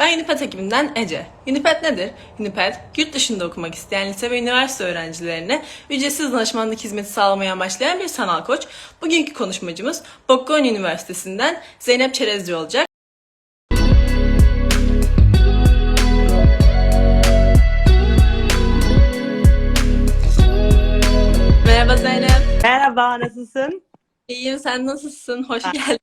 Ben Uniped ekibinden Ece. Uniped nedir? Uniped, yurt dışında okumak isteyen lise ve üniversite öğrencilerine ücretsiz danışmanlık hizmeti sağlamayı amaçlayan bir sanal koç. Bugünkü konuşmacımız Bocconi Üniversitesi'nden Zeynep Çerezci olacak. Merhaba Zeynep. Merhaba, nasılsın? İyiyim, sen nasılsın? Hoş geldin.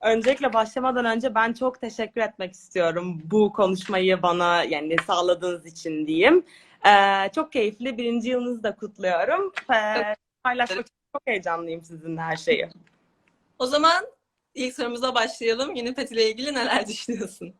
Öncelikle başlamadan önce ben çok teşekkür etmek istiyorum bu konuşmayı bana yani sağladığınız için diyeyim. Ee, çok keyifli. Birinci yılınızı da kutluyorum. Ee, paylaşmak için çok heyecanlıyım sizinle her şeyi. O zaman ilk sorumuza başlayalım. Uniped ile ilgili neler düşünüyorsun?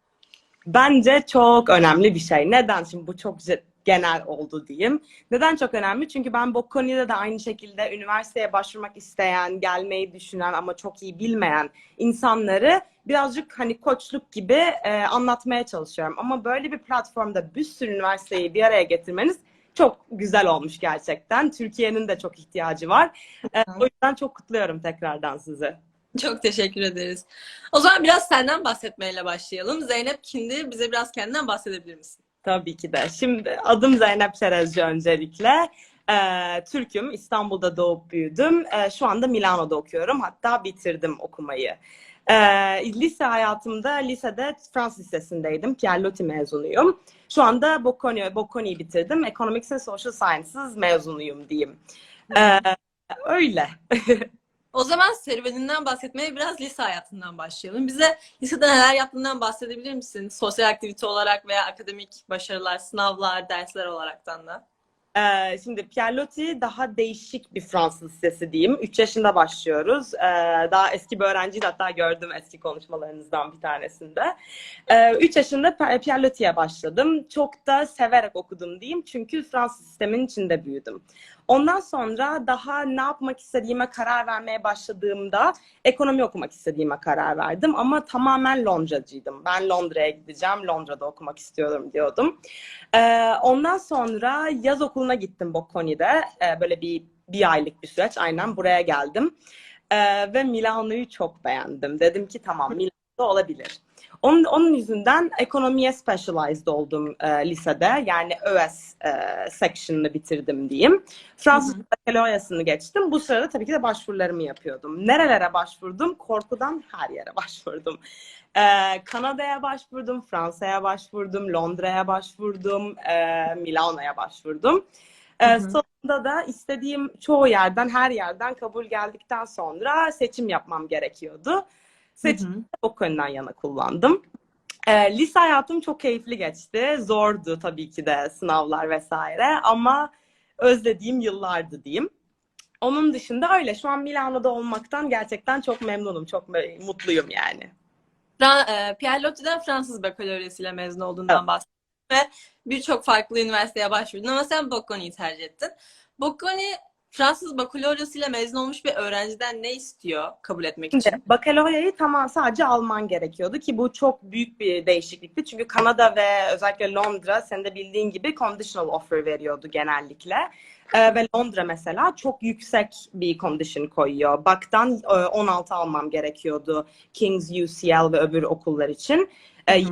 Bence çok önemli bir şey. Neden? Şimdi bu çok genel oldu diyeyim. Neden çok önemli? Çünkü ben Bocconi'de de aynı şekilde üniversiteye başvurmak isteyen, gelmeyi düşünen ama çok iyi bilmeyen insanları birazcık hani koçluk gibi e, anlatmaya çalışıyorum. Ama böyle bir platformda bir sürü üniversiteyi bir araya getirmeniz çok güzel olmuş gerçekten. Türkiye'nin de çok ihtiyacı var. E, o yüzden çok kutluyorum tekrardan sizi. Çok teşekkür ederiz. O zaman biraz senden bahsetmeyle başlayalım. Zeynep kimdir? Bize biraz kendinden bahsedebilir misin? Tabii ki de. Şimdi adım Zeynep Çerezci öncelikle. Ee, Türk'üm. İstanbul'da doğup büyüdüm. Ee, şu anda Milano'da okuyorum. Hatta bitirdim okumayı. Ee, lise hayatımda lisede Fransız lisesindeydim. Pierre Loti mezunuyum. Şu anda Bocconi, Bocconi'yi bitirdim. Economics and Social Sciences mezunuyum diyeyim. Ee, öyle. O zaman serüveninden bahsetmeye biraz lise hayatından başlayalım. Bize lisede neler yaptığından bahsedebilir misin? Sosyal aktivite olarak veya akademik başarılar, sınavlar, dersler olaraktan da. Ee, şimdi Pierre Loti daha değişik bir Fransız lisesi diyeyim. 3 yaşında başlıyoruz. Ee, daha eski bir öğrenciydi hatta gördüm eski konuşmalarınızdan bir tanesinde. 3 yaşında Loti'ye başladım. Çok da severek okudum diyeyim. Çünkü Fransız sistemin içinde büyüdüm. Ondan sonra daha ne yapmak istediğime karar vermeye başladığımda ekonomi okumak istediğime karar verdim. Ama tamamen Londracıydım. Ben Londra'ya gideceğim, Londra'da okumak istiyorum diyordum. Ee, ondan sonra yaz okuluna gittim Bocconi'de. Ee, böyle bir bir aylık bir süreç. Aynen buraya geldim. Ee, ve Milano'yu çok beğendim. Dedim ki tamam Milano'da olabilir. Onun, onun yüzünden ekonomiye specialized oldum e, lisede. Yani ÖS e, section'ını bitirdim diyeyim. Fransız bakaloryasını geçtim. Bu sırada tabii ki de başvurularımı yapıyordum. Nerelere başvurdum? Korkudan her yere başvurdum. Ee, Kanada'ya başvurdum, Fransa'ya başvurdum, Londra'ya başvurdum, e, Milano'ya başvurdum. Hı hı. sonunda da istediğim çoğu yerden, her yerden kabul geldikten sonra seçim yapmam gerekiyordu. Seçimi o konudan yana kullandım. Ee, lise hayatım çok keyifli geçti. Zordu tabii ki de sınavlar vesaire ama özlediğim yıllardı diyeyim. Onun dışında öyle. Şu an Milano'da olmaktan gerçekten çok memnunum, çok mutluyum yani. E, Pierre Loti'den Fransız bakaloryasıyla mezun olduğundan Evet. bahsettin ve birçok farklı üniversiteye başvurdun ama sen Bocconi'yi tercih ettin. Bocconi Fransız bakaloryasıyla mezun olmuş bir öğrenciden ne istiyor kabul etmek için? Şimdi bakaloryayı tamam sadece alman gerekiyordu ki bu çok büyük bir değişiklikti. Çünkü Kanada ve özellikle Londra senin de bildiğin gibi conditional offer veriyordu genellikle. Ee, ve Londra mesela çok yüksek bir condition koyuyor. Bak'tan e, 16 almam gerekiyordu King's, UCL ve öbür okullar için. Ee,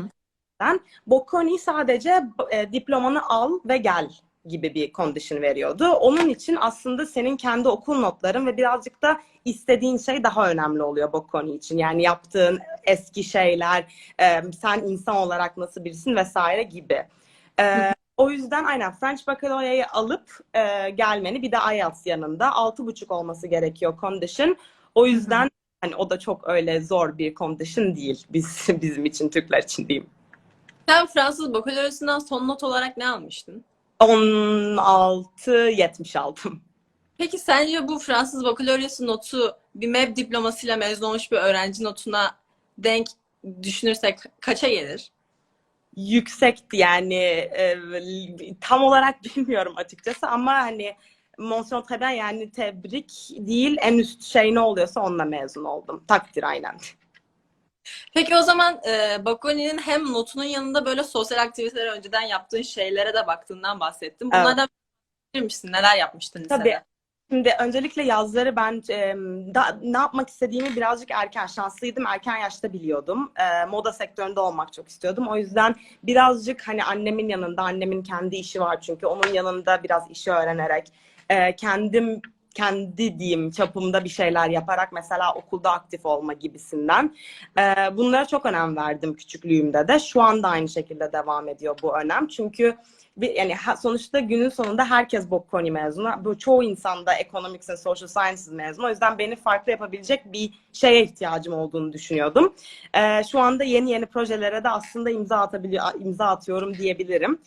Bocconi sadece e, diplomanı al ve gel gibi bir condition veriyordu. Onun için aslında senin kendi okul notların ve birazcık da istediğin şey daha önemli oluyor Bocconi için. Yani yaptığın eski şeyler, e, sen insan olarak nasıl birisin vesaire gibi. E, o yüzden aynen French Baccalaureate'yi alıp e, gelmeni bir de IELTS yanında 6,5 olması gerekiyor condition. O yüzden hani o da çok öyle zor bir condition değil biz bizim için Türkler için diyeyim. Sen Fransız bakaloryasından son not olarak ne almıştın? 16-70 aldım. Peki sence bu Fransız bakaloryası notu bir MEB diplomasıyla mezun olmuş bir öğrenci notuna denk düşünürsek kaça gelir? Yüksekti yani e, tam olarak bilmiyorum açıkçası ama hani mention très bien yani tebrik değil en üst şey ne oluyorsa onunla mezun oldum. Takdir aynen. Peki o zaman e, Bocconi'nin hem notunun yanında böyle sosyal aktiviteler önceden yaptığın şeylere de baktığından bahsettim. Evet. Bunlardan bilir misin? Neler yapmıştın lisede? Tabii. Şimdi öncelikle yazları ben e, da, ne yapmak istediğimi birazcık erken şanslıydım. Erken yaşta biliyordum. E, moda sektöründe olmak çok istiyordum. O yüzden birazcık hani annemin yanında, annemin kendi işi var çünkü onun yanında biraz işi öğrenerek e, kendim kendi diyeyim çapımda bir şeyler yaparak mesela okulda aktif olma gibisinden. E, bunlara çok önem verdim küçüklüğümde de. Şu anda aynı şekilde devam ediyor bu önem. Çünkü bir, yani sonuçta günün sonunda herkes Bocconi mezunu. Bu çoğu insan da Economics and Social Sciences mezunu. O yüzden beni farklı yapabilecek bir şeye ihtiyacım olduğunu düşünüyordum. Ee, şu anda yeni yeni projelere de aslında imza atabiliyor, imza atıyorum diyebilirim.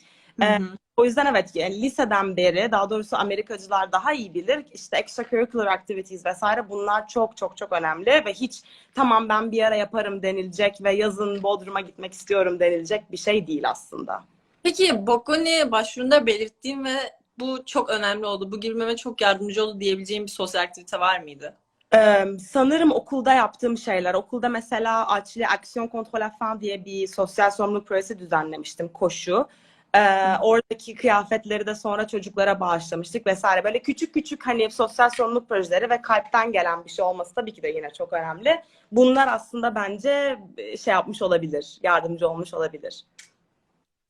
Hı. O yüzden evet yani liseden beri daha doğrusu Amerikacılar daha iyi bilir. İşte extracurricular activities vesaire bunlar çok çok çok önemli ve hiç tamam ben bir ara yaparım denilecek ve yazın Bodrum'a gitmek istiyorum denilecek bir şey değil aslında. Peki Bocconi başvurunda belirttiğim ve bu çok önemli oldu, bu girmeme çok yardımcı oldu diyebileceğim bir sosyal aktivite var mıydı? Ee, sanırım okulda yaptığım şeyler. Okulda mesela Açlı Aksiyon Kontrol la Faim diye bir sosyal sorumluluk projesi düzenlemiştim. Koşu. Ee, oradaki kıyafetleri de sonra çocuklara bağışlamıştık vesaire. Böyle küçük küçük hani sosyal sorumluluk projeleri ve kalpten gelen bir şey olması tabii ki de yine çok önemli. Bunlar aslında bence şey yapmış olabilir, yardımcı olmuş olabilir.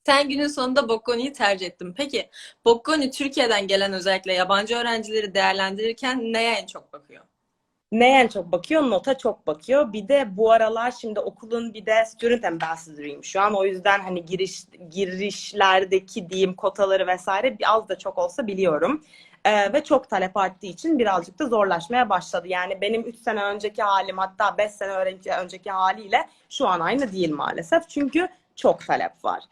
Sen günün sonunda Bocconi'yi tercih ettin. Peki Bocconi Türkiye'den gelen özellikle yabancı öğrencileri değerlendirirken neye en çok bakıyor? Neye çok bakıyor? Nota çok bakıyor. Bir de bu aralar şimdi okulun bir de student ambassador'ıyım şu an. O yüzden hani giriş girişlerdeki diyeyim kotaları vesaire az da çok olsa biliyorum. Ee, ve çok talep arttığı için birazcık da zorlaşmaya başladı. Yani benim 3 sene önceki halim hatta 5 sene önce, önceki haliyle şu an aynı değil maalesef. Çünkü çok talep var.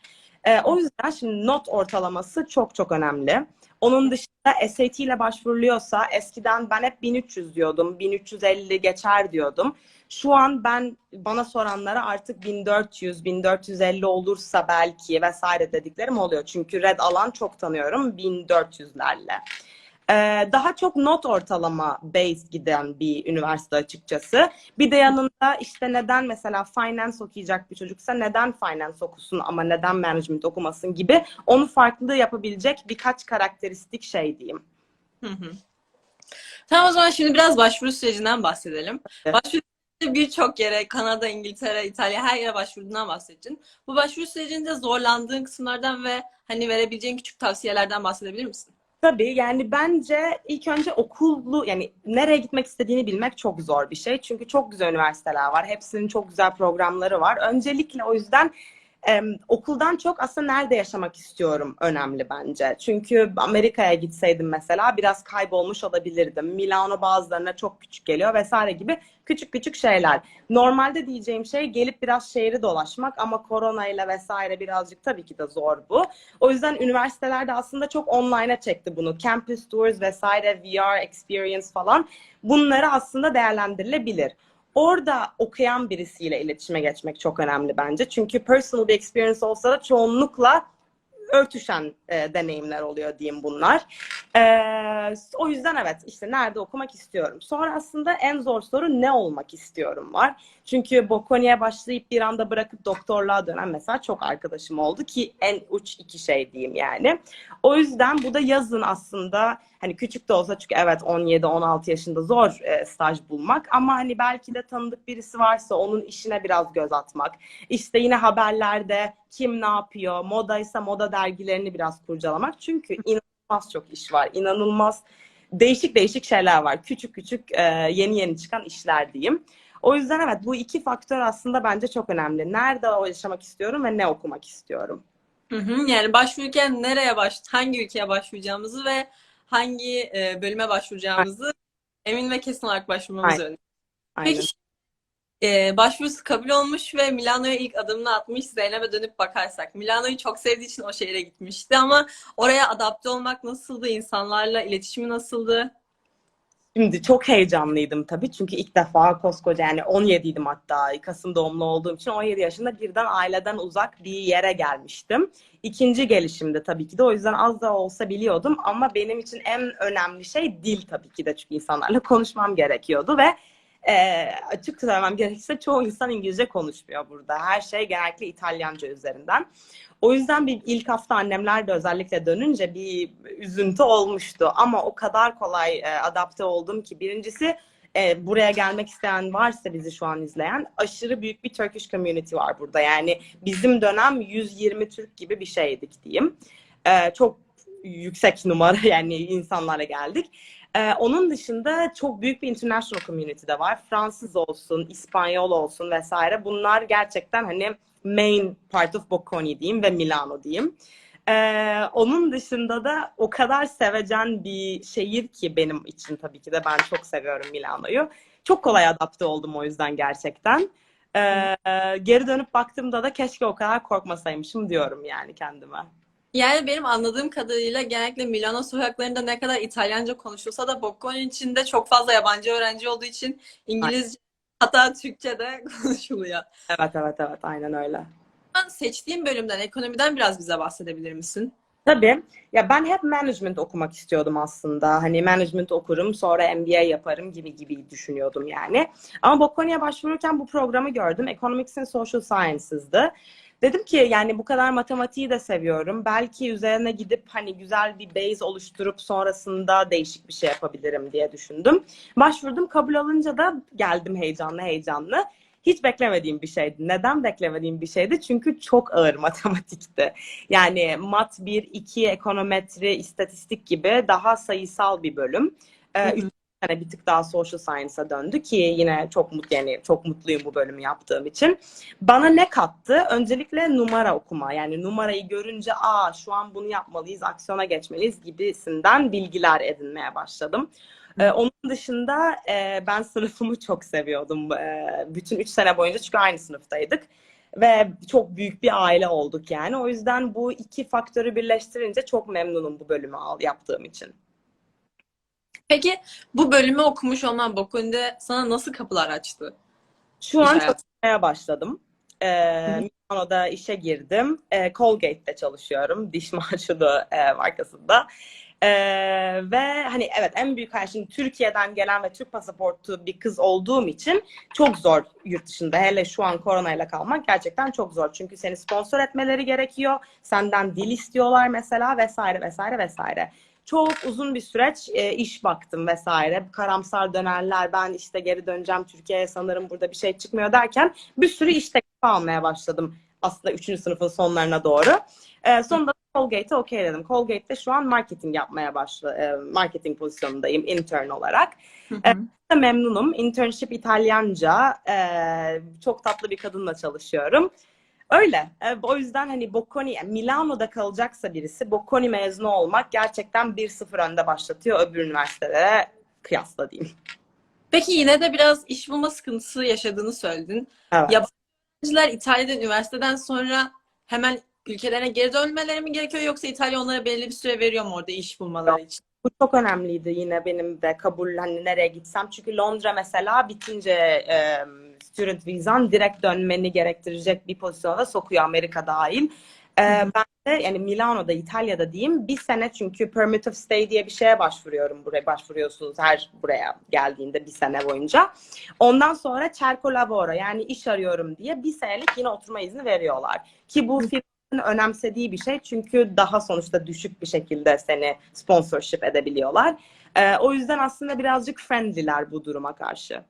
Ee, o yüzden şimdi not ortalaması çok çok önemli. Onun dışında SAT ile başvuruluyorsa eskiden ben hep 1300 diyordum, 1350 geçer diyordum. Şu an ben bana soranlara artık 1400, 1450 olursa belki vesaire dediklerim oluyor. Çünkü red alan çok tanıyorum 1400'lerle. Ee, daha çok not ortalama based giden bir üniversite açıkçası. Bir de yanında işte neden mesela finance okuyacak bir çocuksa neden finance okusun ama neden management okumasın gibi onu farklı yapabilecek birkaç karakteristik şey diyeyim. Hı hı. Tamam o zaman şimdi biraz başvuru sürecinden bahsedelim. Evet. Başvuru birçok yere, Kanada, İngiltere, İtalya her yere başvurduğundan bahsedeceksin. Bu başvuru sürecinde zorlandığın kısımlardan ve hani verebileceğin küçük tavsiyelerden bahsedebilir misin? Tabii yani bence ilk önce okullu yani nereye gitmek istediğini bilmek çok zor bir şey. Çünkü çok güzel üniversiteler var. Hepsinin çok güzel programları var. Öncelikle o yüzden e, okuldan çok aslında nerede yaşamak istiyorum önemli bence. Çünkü Amerika'ya gitseydim mesela biraz kaybolmuş olabilirdim. Milano bazılarına çok küçük geliyor vesaire gibi küçük küçük şeyler. Normalde diyeceğim şey gelip biraz şehri dolaşmak ama korona ile vesaire birazcık tabii ki de zor bu. O yüzden üniversitelerde aslında çok online'a çekti bunu. Campus tours vesaire, VR experience falan bunları aslında değerlendirilebilir. Orada okuyan birisiyle iletişime geçmek çok önemli bence. Çünkü personal bir experience olsa da çoğunlukla örtüşen e, deneyimler oluyor diyeyim bunlar. E, o yüzden evet işte nerede okumak istiyorum. Sonra aslında en zor soru ne olmak istiyorum var. Çünkü Bocconi'ye başlayıp bir anda bırakıp doktorluğa dönen mesela çok arkadaşım oldu ki en uç iki şey diyeyim yani. O yüzden bu da yazın aslında hani küçük de olsa çünkü evet 17-16 yaşında zor e, staj bulmak ama hani belki de tanıdık birisi varsa onun işine biraz göz atmak. İşte yine haberlerde kim ne yapıyor, modaysa moda dergilerini biraz kurcalamak. Çünkü inanılmaz çok iş var, inanılmaz değişik değişik şeyler var. Küçük küçük e, yeni yeni çıkan işler diyeyim. O yüzden evet bu iki faktör aslında bence çok önemli. Nerede yaşamak istiyorum ve ne okumak istiyorum. Hı hı. Yani başvururken nereye baş, hangi ülkeye başvuracağımızı ve hangi e, bölüme başvuracağımızı emin ve kesin olarak başvurmamız Aynen. önemli. Aynen. Peki e, başvurusu kabul olmuş ve Milano'ya ilk adımını atmış Zeynep'e dönüp bakarsak. Milano'yu çok sevdiği için o şehre gitmişti ama oraya adapte olmak nasıldı? İnsanlarla iletişimi nasıldı? Şimdi çok heyecanlıydım tabii. Çünkü ilk defa koskoca yani 17'ydim hatta. Kasım doğumlu olduğum için 17 yaşında birden aileden uzak bir yere gelmiştim. İkinci gelişimde tabii ki de. O yüzden az da olsa biliyordum. Ama benim için en önemli şey dil tabii ki de. Çünkü insanlarla konuşmam gerekiyordu ve e, açık söylemem gerekirse çoğu insan İngilizce konuşmuyor burada. Her şey genellikle İtalyanca üzerinden. O yüzden bir ilk hafta annemler de özellikle dönünce bir üzüntü olmuştu. Ama o kadar kolay e, adapte oldum ki birincisi e, buraya gelmek isteyen varsa bizi şu an izleyen aşırı büyük bir Turkish community var burada. Yani bizim dönem 120 Türk gibi bir şeydik diyeyim. E, çok yüksek numara yani insanlara geldik. Ee, onun dışında çok büyük bir international community de var. Fransız olsun, İspanyol olsun vesaire. Bunlar gerçekten hani main part of Bocconi diyeyim ve Milano diyeyim. Ee, onun dışında da o kadar sevecen bir şehir ki benim için tabii ki de ben çok seviyorum Milano'yu. Çok kolay adapte oldum o yüzden gerçekten. Ee, geri dönüp baktığımda da keşke o kadar korkmasaymışım diyorum yani kendime. Yani benim anladığım kadarıyla genellikle Milano sokaklarında ne kadar İtalyanca konuşulsa da Bocconi'nin içinde çok fazla yabancı öğrenci olduğu için İngilizce hatta Türkçe de konuşuluyor. Evet evet evet aynen öyle. Ben seçtiğim bölümden, ekonomiden biraz bize bahsedebilir misin? Tabii. Ya ben hep management okumak istiyordum aslında. Hani management okurum, sonra MBA yaparım gibi gibi düşünüyordum yani. Ama Bocconi'ye başvururken bu programı gördüm. Economics and Social Sciences'dı. Dedim ki yani bu kadar matematiği de seviyorum. Belki üzerine gidip hani güzel bir base oluşturup sonrasında değişik bir şey yapabilirim diye düşündüm. Başvurdum, kabul alınca da geldim heyecanlı heyecanlı. Hiç beklemediğim bir şeydi. Neden beklemediğim bir şeydi? Çünkü çok ağır matematikti. Yani mat 1, 2, ekonometri, istatistik gibi daha sayısal bir bölüm. Ee, sene bir tık daha social science'a döndü ki yine çok mutlu yani çok mutluyum bu bölümü yaptığım için. Bana ne kattı? Öncelikle numara okuma. Yani numarayı görünce aa şu an bunu yapmalıyız, aksiyona geçmeliyiz gibisinden bilgiler edinmeye başladım. Ee, onun dışında e, ben sınıfımı çok seviyordum. E, bütün üç sene boyunca çünkü aynı sınıftaydık. Ve çok büyük bir aile olduk yani. O yüzden bu iki faktörü birleştirince çok memnunum bu bölümü al, yaptığım için. Peki bu bölümü okumuş olman Bocconi'de sana nasıl kapılar açtı? Şu an hayatı. çalışmaya başladım. Ee, Milano'da işe girdim. Ee, Colgate'de çalışıyorum. Diş macunu e, markasında. Ee, ve hani evet en büyük hayal şimdi Türkiye'den gelen ve Türk pasaportu bir kız olduğum için çok zor yurt dışında. Hele şu an koronayla kalmak gerçekten çok zor. Çünkü seni sponsor etmeleri gerekiyor. Senden dil istiyorlar mesela vesaire vesaire vesaire. Çok uzun bir süreç e, iş baktım vesaire. Karamsar dönerler. Ben işte geri döneceğim Türkiye'ye sanırım burada bir şey çıkmıyor derken bir sürü iş teklifi almaya başladım. Aslında 3. sınıfın sonlarına doğru. E, sonunda Colgate'e okey dedim. Colgate'de şu an marketing yapmaya başla, e, marketing pozisyonundayım intern olarak. Evet. Memnunum. Internship İtalyanca. E, çok tatlı bir kadınla çalışıyorum. Öyle. O yüzden hani Bocconi, Milano'da kalacaksa birisi Bocconi mezunu olmak gerçekten 1-0 önde başlatıyor öbür üniversitelere kıyasla diyeyim. Peki yine de biraz iş bulma sıkıntısı yaşadığını söyledin. Evet. Yabancı öğrenciler İtalya'da üniversiteden sonra hemen ülkelerine geri dönmeleri mi gerekiyor yoksa İtalya onlara belli bir süre veriyor mu orada iş bulmaları için? Bu çok önemliydi yine benim de kabul hani nereye gitsem. Çünkü Londra mesela bitince e, student vizan direkt dönmeni gerektirecek bir pozisyona sokuyor Amerika dahil. E, ben de yani Milano'da, İtalya'da diyeyim bir sene çünkü permit of stay diye bir şeye başvuruyorum. Buraya başvuruyorsunuz her buraya geldiğinde bir sene boyunca. Ondan sonra cerco lavoro yani iş arıyorum diye bir senelik yine oturma izni veriyorlar. Ki bu firmanın önemsediği bir şey çünkü daha sonuçta düşük bir şekilde seni sponsorship edebiliyorlar. Ee, o yüzden aslında birazcık friendly'ler bu duruma karşı.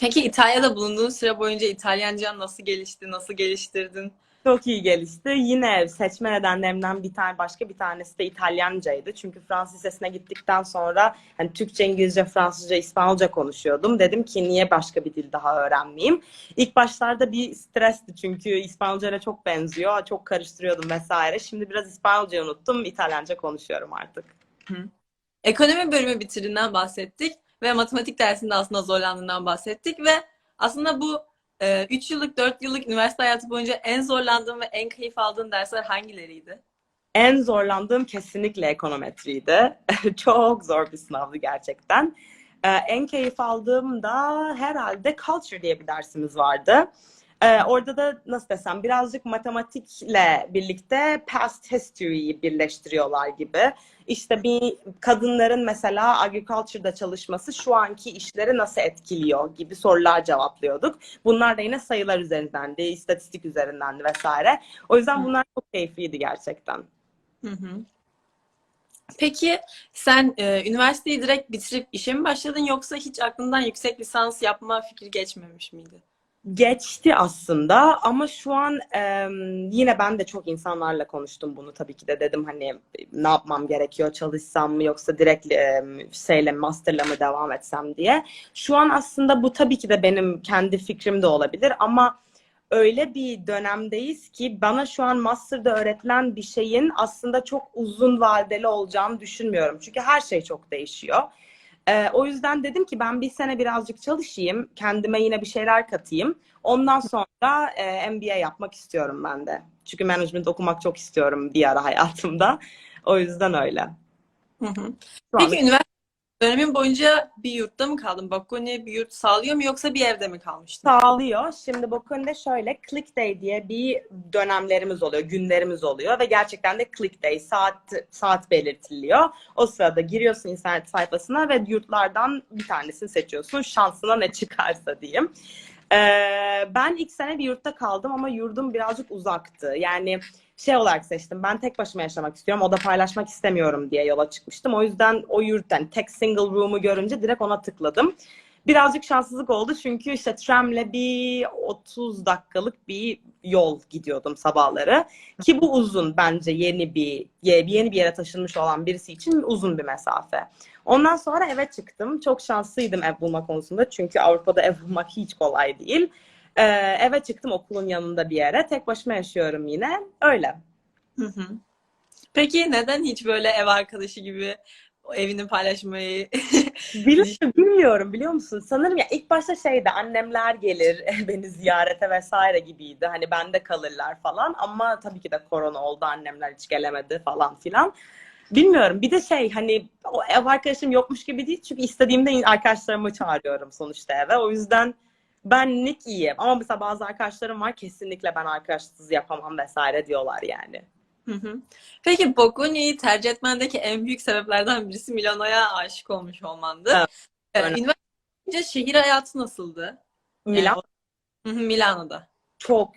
Peki İtalya'da bulunduğun süre boyunca İtalyancan nasıl gelişti, nasıl geliştirdin? Çok iyi gelişti. Yine seçme nedenlerimden bir tane başka bir tanesi de İtalyancaydı. Çünkü Fransız lisesine gittikten sonra hani Türkçe, İngilizce, Fransızca, İspanyolca konuşuyordum. Dedim ki niye başka bir dil daha öğrenmeyeyim? İlk başlarda bir stresti çünkü İspanyolca ile çok benziyor. Çok karıştırıyordum vesaire. Şimdi biraz İspanyolca unuttum. İtalyanca konuşuyorum artık. Ekonomi bölümü bitirdiğinden bahsettik ve matematik dersinde aslında zorlandığından bahsettik ve aslında bu 3 yıllık, 4 yıllık üniversite hayatı boyunca en zorlandığın ve en keyif aldığın dersler hangileriydi? En zorlandığım kesinlikle ekonometriydi. Çok zor bir sınavdı gerçekten. Ee, en keyif aldığım da herhalde culture diye bir dersimiz vardı. Ee, orada da nasıl desem birazcık matematikle birlikte past history'yi birleştiriyorlar gibi. İşte bir kadınların mesela agriculture'da çalışması şu anki işleri nasıl etkiliyor gibi sorular cevaplıyorduk. Bunlar da yine sayılar üzerindendi, istatistik üzerindendi vesaire. O yüzden bunlar çok keyifliydi gerçekten. Hı hı. Peki sen e, üniversiteyi direkt bitirip işe mi başladın yoksa hiç aklından yüksek lisans yapma fikri geçmemiş miydi? Geçti aslında ama şu an e, yine ben de çok insanlarla konuştum bunu tabii ki de dedim hani ne yapmam gerekiyor çalışsam mı yoksa direkt e, şeyle masterla mı devam etsem diye. Şu an aslında bu tabii ki de benim kendi fikrim de olabilir ama öyle bir dönemdeyiz ki bana şu an master'da öğretilen bir şeyin aslında çok uzun vadeli olacağını düşünmüyorum. Çünkü her şey çok değişiyor. Ee, o yüzden dedim ki ben bir sene birazcık çalışayım, kendime yine bir şeyler katayım. Ondan sonra e, MBA yapmak istiyorum ben de. Çünkü management okumak çok istiyorum bir ara hayatımda. O yüzden öyle. Hı hı. Peki üniversite dönemin boyunca bir yurtta mı kaldın? Bocconi bir yurt sağlıyor mu yoksa bir evde mi kalmıştın? sağlıyor. Şimdi Bocconi'de şöyle Click Day diye bir dönemlerimiz oluyor, günlerimiz oluyor ve gerçekten de Click Day saat saat belirtiliyor. O sırada giriyorsun internet sayfasına ve yurtlardan bir tanesini seçiyorsun. Şansına ne çıkarsa diyeyim. Ee, ben ilk sene bir yurtta kaldım ama yurdum birazcık uzaktı. Yani şey olarak seçtim. Ben tek başıma yaşamak istiyorum. Oda paylaşmak istemiyorum diye yola çıkmıştım. O yüzden o yurttan tek single room'u görünce direkt ona tıkladım. Birazcık şanssızlık oldu çünkü işte tramle bir 30 dakikalık bir yol gidiyordum sabahları. Ki bu uzun bence yeni bir yeni bir yere taşınmış olan birisi için uzun bir mesafe. Ondan sonra eve çıktım. Çok şanslıydım ev bulma konusunda çünkü Avrupa'da ev bulmak hiç kolay değil. Ee, eve çıktım okulun yanında bir yere. Tek başıma yaşıyorum yine. Öyle. Hı hı. Peki neden hiç böyle ev arkadaşı gibi evini paylaşmayı Bil- bilmiyorum biliyor musun? Sanırım ya ilk başta şeydi annemler gelir beni ziyarete vesaire gibiydi. Hani bende kalırlar falan ama tabii ki de korona oldu annemler hiç gelemedi falan filan. Bilmiyorum. Bir de şey hani o ev arkadaşım yokmuş gibi değil çünkü istediğimde arkadaşlarımı çağırıyorum sonuçta eve. O yüzden benlik iyiyim. Ama mesela bazı arkadaşlarım var kesinlikle ben arkadaşsız yapamam vesaire diyorlar yani. Hı hı. Peki Bocconi'yi tercih etmendeki en büyük sebeplerden birisi Milano'ya aşık olmuş olmandı. Evet, Ee, şehir hayatı nasıldı? Milan Hı hı, Milano'da. Çok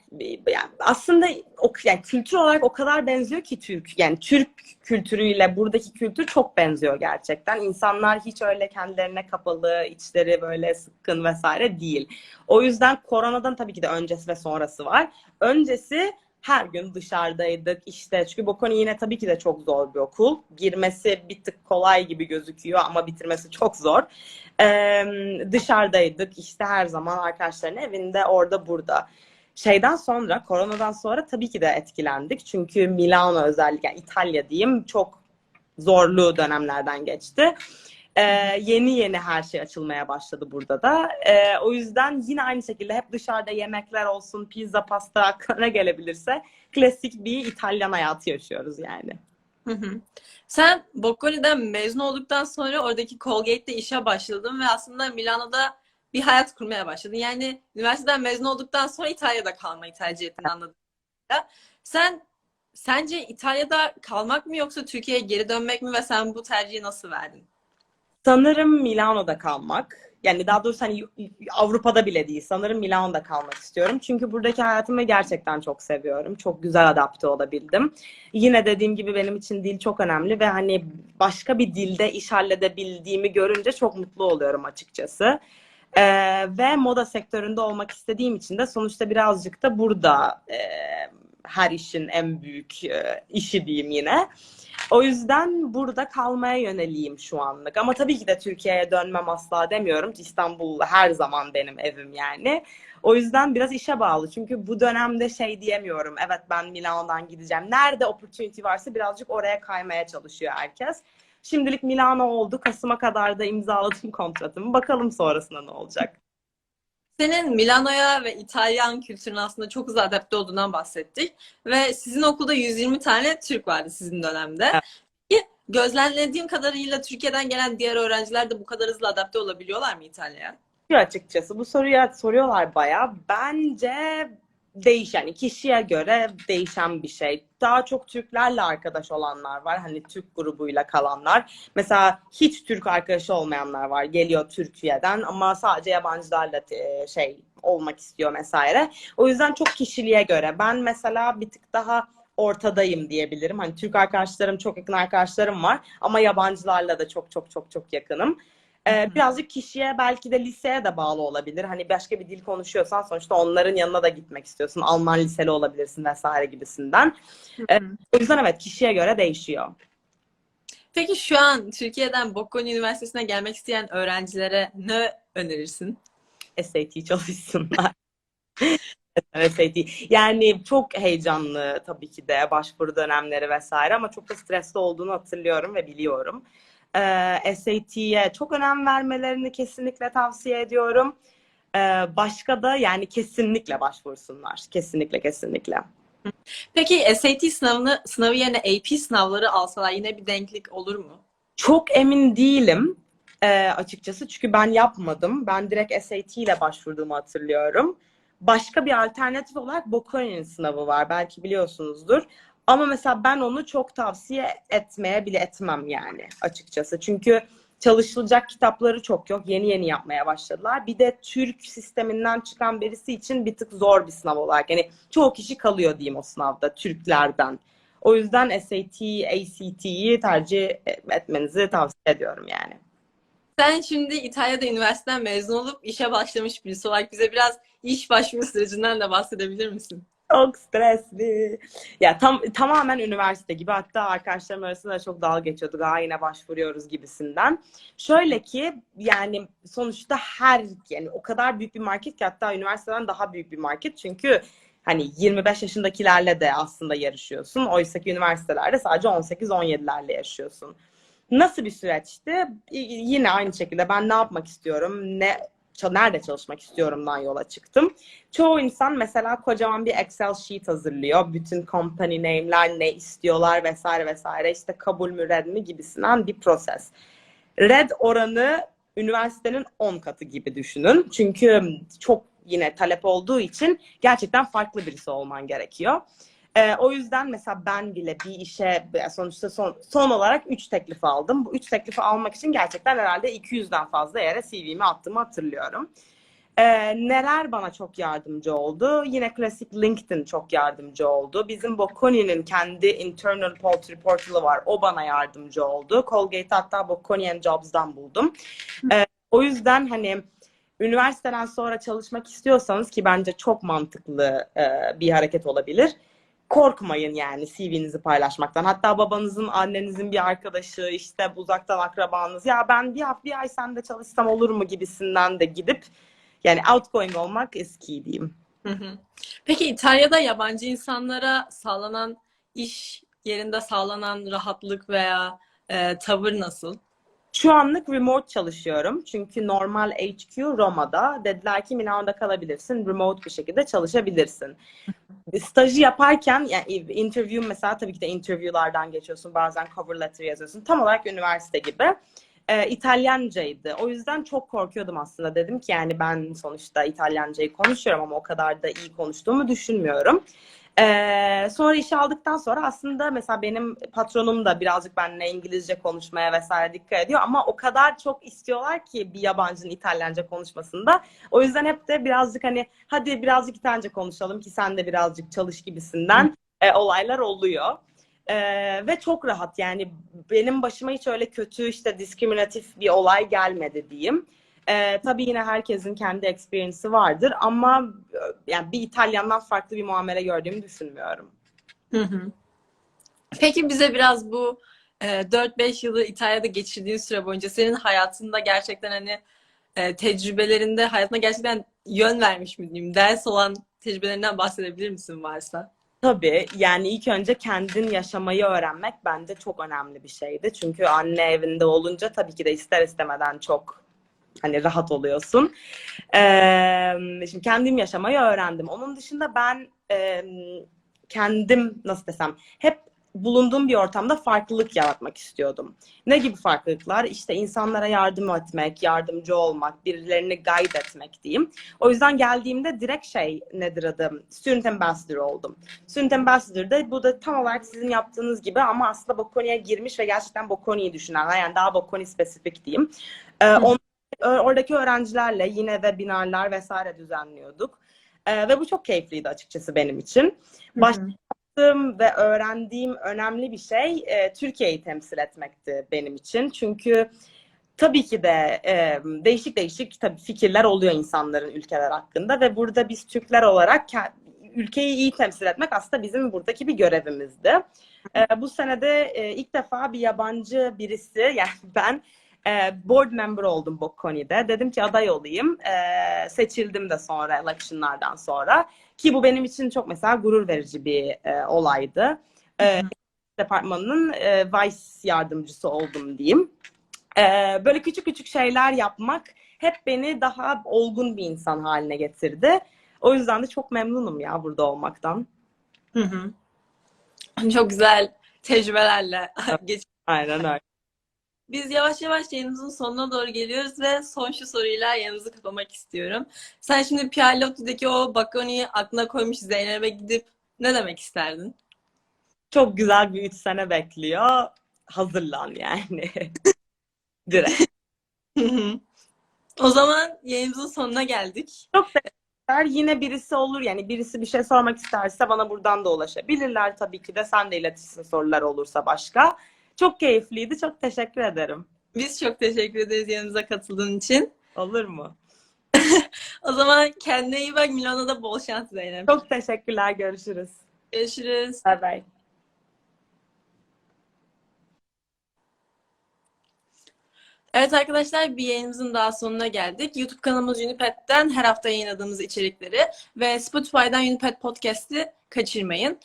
yani aslında o yani kültür olarak o kadar benziyor ki Türk yani Türk kültürüyle buradaki kültür çok benziyor gerçekten. İnsanlar hiç öyle kendilerine kapalı, içleri böyle sıkkın vesaire değil. O yüzden koronadan tabii ki de öncesi ve sonrası var. Öncesi her gün dışarıdaydık işte çünkü Bocconi yine tabii ki de çok zor bir okul. Girmesi bir tık kolay gibi gözüküyor ama bitirmesi çok zor. Ee, dışarıdaydık işte her zaman arkadaşların evinde orada burada şeyden sonra, koronadan sonra tabii ki de etkilendik. Çünkü Milano özellikle, İtalya diyeyim çok zorlu dönemlerden geçti. Ee, yeni yeni her şey açılmaya başladı burada da. Ee, o yüzden yine aynı şekilde hep dışarıda yemekler olsun, pizza, pasta aklına gelebilirse klasik bir İtalyan hayatı yaşıyoruz yani. Hı hı. Sen Bocconi'den mezun olduktan sonra oradaki Colgate'de işe başladın ve aslında Milano'da bir hayat kurmaya başladın. Yani üniversiteden mezun olduktan sonra İtalya'da kalmayı tercih ettin anladım. Sen sence İtalya'da kalmak mı yoksa Türkiye'ye geri dönmek mi ve sen bu tercihi nasıl verdin? Sanırım Milano'da kalmak. Yani daha doğrusu hani Avrupa'da bile değil. Sanırım Milano'da kalmak istiyorum. Çünkü buradaki hayatımı gerçekten çok seviyorum. Çok güzel adapte olabildim. Yine dediğim gibi benim için dil çok önemli ve hani başka bir dilde iş halledebildiğimi görünce çok mutlu oluyorum açıkçası. Ee, ve moda sektöründe olmak istediğim için de sonuçta birazcık da burada e, her işin en büyük e, işi diyeyim yine. O yüzden burada kalmaya yöneliyim şu anlık. Ama tabii ki de Türkiye'ye dönmem asla demiyorum. İstanbul her zaman benim evim yani. O yüzden biraz işe bağlı. Çünkü bu dönemde şey diyemiyorum. Evet ben Milano'dan gideceğim. Nerede opportunity varsa birazcık oraya kaymaya çalışıyor herkes. Şimdilik Milano oldu. Kasım'a kadar da imzaladım kontratımı. Bakalım sonrasında ne olacak. Senin Milano'ya ve İtalyan kültürüne aslında çok hızlı adapte olduğundan bahsettik. Ve sizin okulda 120 tane Türk vardı sizin dönemde. Evet. Gözlemlediğim kadarıyla Türkiye'den gelen diğer öğrenciler de bu kadar hızlı adapte olabiliyorlar mı İtalya'ya? Açıkçası. Bu soruyu soruyorlar bayağı. Bence değişen, yani kişiye göre değişen bir şey. Daha çok Türklerle arkadaş olanlar var. Hani Türk grubuyla kalanlar. Mesela hiç Türk arkadaşı olmayanlar var. Geliyor Türkiye'den ama sadece yabancılarla e, şey olmak istiyor vesaire. O yüzden çok kişiliğe göre. Ben mesela bir tık daha ortadayım diyebilirim. Hani Türk arkadaşlarım, çok yakın arkadaşlarım var ama yabancılarla da çok çok çok çok yakınım. Ee, birazcık kişiye belki de liseye de bağlı olabilir. Hani başka bir dil konuşuyorsan sonuçta onların yanına da gitmek istiyorsun. Alman liseli olabilirsin vesaire gibisinden. Ee, o yüzden evet kişiye göre değişiyor. Peki şu an Türkiye'den Bocconi Üniversitesi'ne gelmek isteyen öğrencilere ne önerirsin? SAT çalışsınlar. SAT. Yani çok heyecanlı tabii ki de başvuru dönemleri vesaire ama çok da stresli olduğunu hatırlıyorum ve biliyorum. Ee, SAT'ye çok önem vermelerini kesinlikle tavsiye ediyorum. Ee, başka da yani kesinlikle başvursunlar. Kesinlikle kesinlikle. Peki SAT sınavını sınavı yerine AP sınavları alsalar yine bir denklik olur mu? Çok emin değilim e, açıkçası çünkü ben yapmadım. Ben direkt SAT ile başvurduğumu hatırlıyorum. Başka bir alternatif olarak Bocconi'nin sınavı var. Belki biliyorsunuzdur. Ama mesela ben onu çok tavsiye etmeye bile etmem yani açıkçası. Çünkü çalışılacak kitapları çok yok. Yeni yeni yapmaya başladılar. Bir de Türk sisteminden çıkan birisi için bir tık zor bir sınav olarak. Yani çoğu kişi kalıyor diyeyim o sınavda Türklerden. O yüzden SAT, ACT'yi tercih etmenizi tavsiye ediyorum yani. Sen şimdi İtalya'da üniversiteden mezun olup işe başlamış birisi olarak bize biraz iş başvuru sürecinden de bahsedebilir misin? Çok stresli. Ya tam tamamen üniversite gibi. Hatta arkadaşlarım arasında çok dalga geçiyorduk. Aa yine başvuruyoruz gibisinden. Şöyle ki yani sonuçta her yani o kadar büyük bir market ki hatta üniversiteden daha büyük bir market. Çünkü hani 25 yaşındakilerle de aslında yarışıyorsun. Oysa ki üniversitelerde sadece 18-17'lerle yarışıyorsun. Nasıl bir süreçti? Yine aynı şekilde ben ne yapmak istiyorum, ne nerede çalışmak istiyorumdan yola çıktım. Çoğu insan mesela kocaman bir Excel sheet hazırlıyor. Bütün company name'ler ne istiyorlar vesaire vesaire işte kabul mü red mi gibisinden bir proses. Red oranı üniversitenin 10 katı gibi düşünün. Çünkü çok yine talep olduğu için gerçekten farklı birisi olman gerekiyor. Ee, o yüzden mesela ben bile bir işe sonuçta son, son olarak 3 teklif aldım. Bu 3 teklifi almak için gerçekten herhalde 200'den fazla yere CV'mi attığımı hatırlıyorum. Ee, neler bana çok yardımcı oldu? Yine klasik LinkedIn çok yardımcı oldu. Bizim Bocconi'nin kendi internal portalı var. O bana yardımcı oldu. Colgate hatta Bocconi Jobs'dan buldum. Ee, o yüzden hani üniversiteden sonra çalışmak istiyorsanız ki bence çok mantıklı e, bir hareket olabilir korkmayın yani CV'nizi paylaşmaktan. Hatta babanızın, annenizin bir arkadaşı, işte uzaktan akrabanız ya ben bir hafta bir ay sende çalışsam olur mu gibisinden de gidip yani outgoing olmak key diyeyim. Peki İtalya'da yabancı insanlara sağlanan iş yerinde sağlanan rahatlık veya e, tavır nasıl? Şu anlık remote çalışıyorum. Çünkü normal HQ Roma'da. Dediler ki Milano'da kalabilirsin. Remote bir şekilde çalışabilirsin. Stajı yaparken yani interview mesela tabii ki de interviewlardan geçiyorsun. Bazen cover letter yazıyorsun. Tam olarak üniversite gibi. Ee, İtalyancaydı. O yüzden çok korkuyordum aslında. Dedim ki yani ben sonuçta İtalyancayı konuşuyorum ama o kadar da iyi konuştuğumu düşünmüyorum. Ee, sonra işe aldıktan sonra aslında mesela benim patronum da birazcık benimle İngilizce konuşmaya vesaire dikkat ediyor ama o kadar çok istiyorlar ki bir yabancının İtalyanca konuşmasında. O yüzden hep de birazcık hani hadi birazcık İtalyanca konuşalım ki sen de birazcık çalış gibisinden e, olaylar oluyor. Ee, ve çok rahat yani benim başıma hiç öyle kötü işte diskriminatif bir olay gelmedi diyeyim. Ee, tabii yine herkesin kendi experience'ı vardır ama yani bir İtalyandan farklı bir muamele gördüğümü düşünmüyorum. Hı hı. Peki bize biraz bu e, 4-5 yılı İtalya'da geçirdiğin süre boyunca senin hayatında gerçekten hani e, tecrübelerinde hayatına gerçekten yön vermiş mi diyeyim, ders olan tecrübelerinden bahsedebilir misin varsa? Tabii yani ilk önce kendin yaşamayı öğrenmek bence çok önemli bir şeydi. Çünkü anne evinde olunca tabii ki de ister istemeden çok hani rahat oluyorsun. Ee, şimdi kendim yaşamayı öğrendim. Onun dışında ben e, kendim nasıl desem hep bulunduğum bir ortamda farklılık yaratmak istiyordum. Ne gibi farklılıklar? İşte insanlara yardım etmek, yardımcı olmak, birilerini guide etmek diyeyim. O yüzden geldiğimde direkt şey nedir adı? Student Ambassador oldum. Student Ambassador da bu da tam olarak sizin yaptığınız gibi ama aslında Bocconi'ye girmiş ve gerçekten Bocconi'yi düşünenler yani daha Bocconi spesifik diyeyim. Ee, on, oradaki öğrencilerle yine webinarlar vesaire düzenliyorduk. Ee, ve bu çok keyifliydi açıkçası benim için. Baş- yaptığım ve öğrendiğim önemli bir şey e, Türkiye'yi temsil etmekti benim için. Çünkü tabii ki de e, değişik değişik tabii fikirler oluyor insanların ülkeler hakkında ve burada biz Türkler olarak ke- ülkeyi iyi temsil etmek aslında bizim buradaki bir görevimizdi. E, bu senede e, ilk defa bir yabancı birisi yani ben e, board member oldum Bocconi'de. Dedim ki aday olayım. E, seçildim de sonra electionlardan sonra. Ki bu benim için çok mesela gurur verici bir e, olaydı. E, departmanının e, vice yardımcısı oldum diyeyim. E, böyle küçük küçük şeyler yapmak hep beni daha olgun bir insan haline getirdi. O yüzden de çok memnunum ya burada olmaktan. Hı hı. Çok güzel tecrübelerle geç. Aynen öyle. Biz yavaş yavaş yayınımızın sonuna doğru geliyoruz ve son şu soruyla yayınımızı kapamak istiyorum. Sen şimdi Pierre Loti'deki o Bacconi'yi aklına koymuş Zeynep'e gidip ne demek isterdin? Çok güzel bir üç sene bekliyor. Hazırlan yani. Direkt. O zaman yayınımızın sonuna geldik. Çok teşekkürler. Yine birisi olur yani birisi bir şey sormak isterse bana buradan da ulaşabilirler tabii ki de. Sen de iletirsin sorular olursa başka. Çok keyifliydi. Çok teşekkür ederim. Biz çok teşekkür ederiz yanımıza katıldığın için. Olur mu? O zaman kendine iyi bak. Milano'da bol şans Zeynep. Çok teşekkürler. Görüşürüz. Görüşürüz. Bye bye. Evet arkadaşlar bir yayınımızın daha sonuna geldik. YouTube kanalımız Unipet'ten her hafta yayınladığımız içerikleri ve Spotify'dan Unipet Podcast'i kaçırmayın.